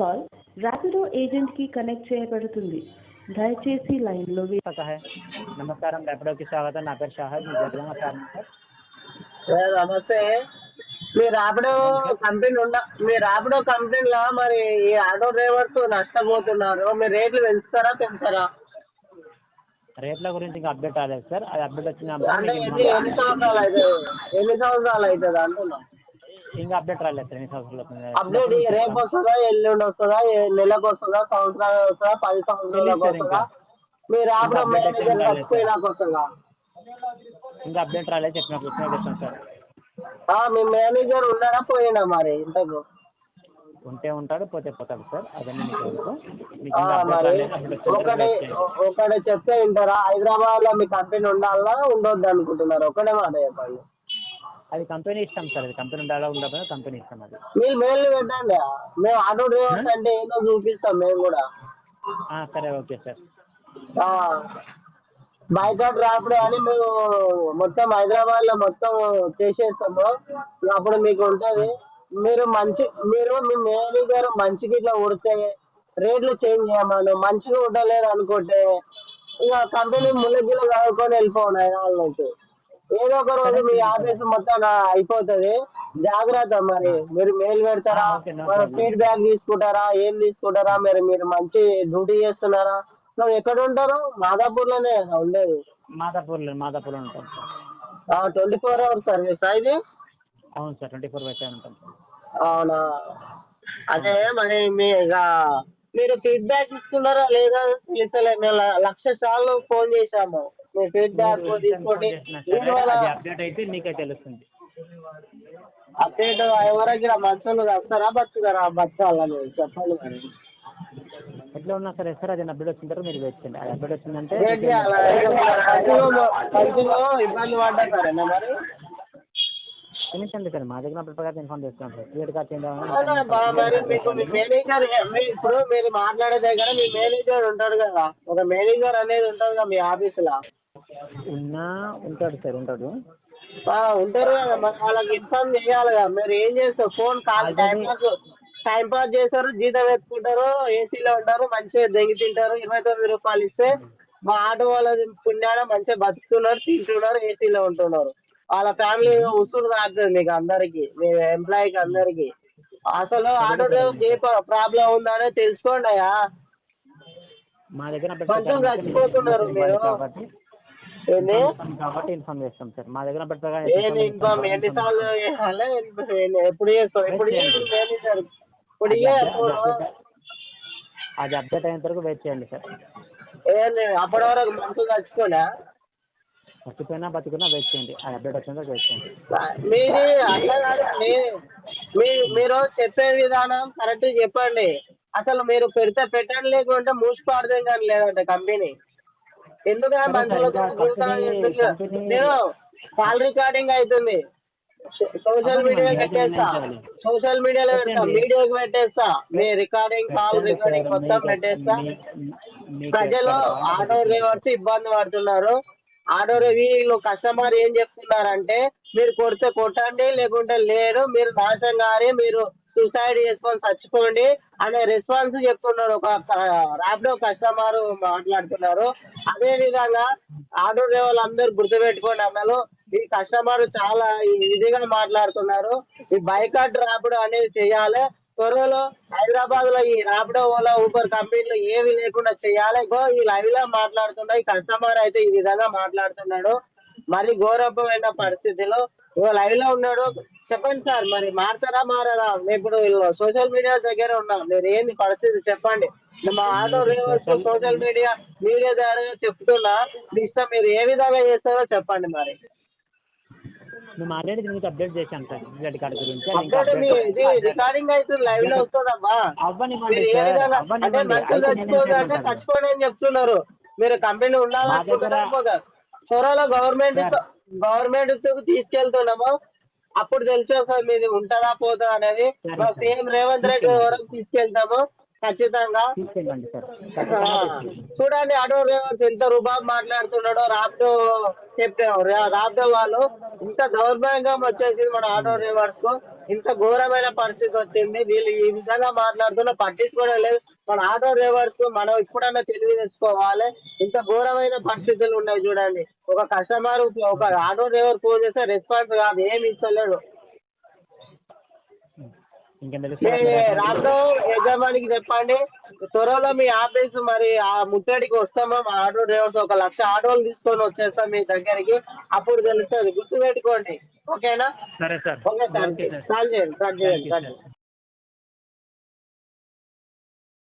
Call Rapido ఏజెంట్కి connect చేయబడుతుంది. దయచేసి లైన్లో నమస్కారం. ర్యాపిడోకి స్వాగతం. నా పేరు షాహద్ మీ సార్? నమస్తే. మీ ర్యాపిడో కంపెనీ ఉన్న మీ ర్యాపిడో కంపెనీలో మరి ఈ ఆటో డ్రైవర్స్ నష్టపోతున్నారు. మీరు రేట్లు పెంచుతారా పెంచుతారా రేట్ల గురించి ఇంకా అప్డేట్ రాలేదు సార్. అది అప్డేట్ వచ్చిన ఎన్ని సంవత్సరాలు అవుతుంది ఎన్ని సంవత్సరాలు అవుతుంది అంటున్నా ఇంకా అప్డేట్ రాలేదు సార్ ఎన్ని సంవత్సరాలు అవుతుంది? అప్డేట్ రేపు వస్తుందా ఎల్లుండి వస్తుందా ఏ- నెలకు వస్తుందా సంవత్సరాలు వస్తుందా పది సంవత్సరాలకు తెలీదు సార్ వస్తుందా? ఇంకా. మీ ర్యాపిడో ఇంకా update మేనేజర్ రాలేదు చచ్చిపోయినాక వస్తుందా? ఇంకా అప్డేట్ రాలేదు చెప్పిన చెప్పాను సార్. ఆ, మీ మేనేజర్ ఉన్నాడా పోయినా మరి ఇంతకు? ఉంటే ఉంటాడు పోతే పోతాడు సార్. అదన్నీ మీకు తెలుసు. మీకు ఆ, ఇంకా అప్డేట్ మరి రాలేదు తర్వాత ఒకటి చేయండి. ఒకటి చెప్తే వింటారా? హైదరాబాద్లో మీ కంపెనీ ఉండాలా ఉండొద్దు అనుకుంటున్నారు? ఒకటే మాట చెప్పండి. అది కంపెనీ ఇష్టం సార్ అది కంపెనీ ఉండాలా ఉండకపోయినా కంపెనీ ఇష్టం అది. మీరు మెయిల్ పెట్టండి. మేము ఆటో డ్రైవర్స్ అంటే ఏంటో చూపిస్తాం మేము కూడా. ఆ, సరే ఓకే సార్. బైకాట్ రాపిడో అని మేము మొత్తం హైదరాబాద్లో మొత్తం చేసేస్తాము. అప్పుడు మీకు ఉంటుంది. మీరు మంచి మీరు మీ మేనేజర్ మంచికి ఇట్లా ఉడితే రేట్లు చేంజ్ చేయమను. మంచిగా ఉండలేదు అనుకుంటే ఇక కంపెనీ ముళ్ళగిల్ల చదువుకొని వెళ్ళిపోండి హైదరాబాద్ నుంచి ఏదో ఒక రోజు మీ ఆఫీస్ మొత్తం అయిపోతుంది. జాగ్రత్త మరి. మీరు మెయిల్ పెడతారా? మరి. ఫీడ్బ్యాక్ తీసుకుంటారా? ఏం తీసుకుంటారా? మీరు మీరు మంచి డ్యూటీ చేస్తున్నారా? నువ్వు ఎక్కడ ఉంటారు? మాదాపూర్లోనే కదా ఉండేది. మాదాపూర్లో మాదాపూర్లో ఉంటాం. ట్వంటీ ఫోర్ అవర్స్ సర్వీస్ ఇది? అవును sir twenty four by seven ఉంటాం. అవునా? అదే మరి మీ ఇక మీరు ఫీడ్బ్యాక్ ఇస్తున్నారా లేదా? తెలుసలే మేము లక్ష సార్లు ఫోన్ చేశాము. మీ ఫీడ్బ్యాక్ తీసుకోండి సరే, అప్డేట్ అయితే మీకే తెలుస్తుంది. అప్డేట్ ఎవరైనా మనుషులు వస్తారా? బతుకుతారా బతకాలని చెప్పండి మరి. ఎట్లా ఉన్నా సరే సార్ అది అప్డేట్ వచ్చిన తర్వాత మీరు వెయిట్ చేయండి. అది అప్డేట్ వచ్చిందంటే ఇబ్బంది పడ్డా సరేనా మరి? క్షమించండి సార్ మా దగ్గర ప్రకారం ఇన్ఫార్మ్ చేస్తాం సార్. క్లియర్ మీ- ఇప్పుడు మీరు మాట్లాడే దగ్గర మీ మేనేజర్ ఉంటాడు కదా. ఒక మేనేజర్ అనేది ఉంటుంది కదా మీ ఆఫీసులో. ఉన్నా ఉంటాడు సార్ ఉంటాడు. ఉంటారు కదా మరి వాళ్ళకి ఇన్ఫార్మ్ చేయాలి కదా. మీరు ఏం చేస్తారు? Phone call time pass time pass చేస్తారు జీతం ఎత్తుకుంటారు ఏసీలో ఉంటారు మంచిగా దెంగి తింటారు ఇరవై తొమ్మిది రూపాయలు ఇస్తే మా ఆటో వాళ్ళ పుణ్యాన మంచిగా బతుకుతున్నారు తింటున్నారు ఏసీలో ఉంటున్నారు. వాళ్ళ ఫ్యామిలీ ఉసురు తాకుతుంది మీకు అందరికి మీ ఎంప్లాయీకి అందరికి. అసలు ఆటో డ్రైవర్ ఏ ప్రాబ్లం ఉందనే తెలుసుకోండి అయ్యా. మా దగ్గర కొంచెం చచ్చిపోతున్నారు మీరు. కాబట్టి ఇన్ఫార్మ్ చేస్తాం సార్. మా దగ్గర ఏంది ఇన్ఫార్మ్ ఎన్నిసార్లు చేయాలి? ఎప్పుడు చేస్తావు ఎప్పుడు చేయాలి? మేనేజర్ ఇప్పుడు అది అప్డేట్ అయ్యేంత వరకు వెయిట్ చేయండి సార్. ఏంది? అప్పటి వరకు మనసు చచ్చిపోనా చచ్చిపోయినా బతికున్నా వెయిట్ చేయండి. అది అప్డేట్ వచ్చేంత వరకు వెయిట్ చేయండి. మీది అట్లా కాదు మీ- మీరు చెప్పే విధానం కరెక్ట్ చెప్పండి. అసలు మీరు పెడితే పెట్టండి లేకుంటే మూసిపాడదేం కానీ లేదంటే కంపెనీ. ఎందుకు? నేను కాల్ రికార్డింగ్ అవుతుంది సోషల్ మీడియా పెట్టేస్తా? సోషల్ మీడియాలో పెడతా. మీడియాకి పెట్టేస్తా. మీ రికార్డింగ్ కాల్ రికార్డింగ్ మొత్తం పెట్టేస్తా. ప్రజలు ఆటో డ్రైవర్స్ ఇబ్బంది పడుతున్నారు. ఆటో వీళ్ళు కస్టమర్ ఏం చెప్తున్నారంటే మీరు కొడితే కొట్టండి లేకుంటే లేదు మీరు నాశనం కానీ మీరు సూసైడ్ చేసుకొని చచ్చిపోండి అనే రెస్పాన్స్ చెప్తున్నారు. ఒక ర్యాపిడో కస్టమర్ మాట్లాడుతున్నారు. అదే విధంగా ఆటో డ్రైవర్లు అందరూ గుర్తుపెట్టుకోండి అసలు ఈ కస్టమర్ చాలా ఈజీగా మాట్లాడుతున్నారు. ఈ బైకాట్ ర్యాపిడో అనేది చేయాలి. త్వరలో హైదరాబాద్లో ఈ ర్యాపిడో ఓలా ఊబర్ కంపెనీలు ఏవి లేకుండా చేయాలి. గో ఈ లైవ్లో మాట్లాడుతున్నా ఈ కస్టమర్ అయితే ఈ విధంగా మాట్లాడుతున్నాడు. మరి ఘోరమైన పరిస్థితిలో లైవ్లో ఉన్నాడు. చెప్పండి సార్ మరి మారతారా మారరా నేను ఇప్పుడు సోషల్ మీడియా దగ్గర ఉన్నా మీరు ఏంది పరిస్థితి? చెప్పండి. మా auto drivers social media media ద్వారా చెప్తున్నా మీ ఇష్టం మీరు ఏ విధంగా చేస్తారో చెప్పండి మరి. మేము ఆల్రెడీ దీనికి అప్డేట్ చేశాం సార్ క్రెడిట్ కార్డు గురించి. రికార్డింగ్ అవుతుంది లైవ్లో వస్తుందమ్మా. అవ్వనివ్వండి సార్, అవ్వనివ్వండి. అయితే? చచ్చిపోండి అని చెప్తున్నారు. మీరు కంపెనీ ఉండాలనుకుంటున్నారు త్వరలో గవర్నమెంట్. గవర్నమెంట్ తీసుకెళ్తున్నాము. అప్పుడు తెలిసి వస్తుంది మీది ఉంటుందా పోతుందా అనేది. సరే, మా సార్. సీఎం రేవంత్ రెడ్డి వరకు తీసుకెళ్తాము ఖచ్చితంగా. సార్. చూడండి ఆటో డ్రైవర్స్ ఎంత రుబాబ్ మాట్లాడుతున్నాడో రాపిడో చెప్తే రాపిడో వాళ్ళు ఇంత దౌర్భాగ్యం వచ్చేసింది మన ఆటో డ్రైవర్స్కు ఇంత ఘోరమైన పరిస్థితి వచ్చింది. వీళ్ళు ఈ విధంగా మాట్లాడుతున్నా పట్టించుకోవడం లేదు. మన ఆటో డ్రైవర్స్ మనం ఇప్పుడన్నా తెలివి తెచ్చుకోవాలి. ఇంత ఘోరమైన పరిస్థితులు ఉన్నాయి చూడండి. ఒక కస్టమర్ ఒక ఆటో డ్రైవర్ ఫోన్ చేస్తే రెస్పాన్స్ కాదు. ఏమి ఇస్తలేడు. రాతో యజమానికి చెప్పండి. త్వరలో మీ ఆఫీస్ మరి ఆ ముట్టడికి వస్తాము. మా ఆటో డ్రైవర్స్ ఒక లక్ష ఆటోలు తీసుకొని వచ్చేస్తాం మీ దగ్గరికి. అప్పుడు తెలుస్తుంది. గుర్తుపెట్టుకోండి. ఓకేనా? సరే సార్. Okay sir. చేయండి కాల్ చేయండి కాల్ చేయండి.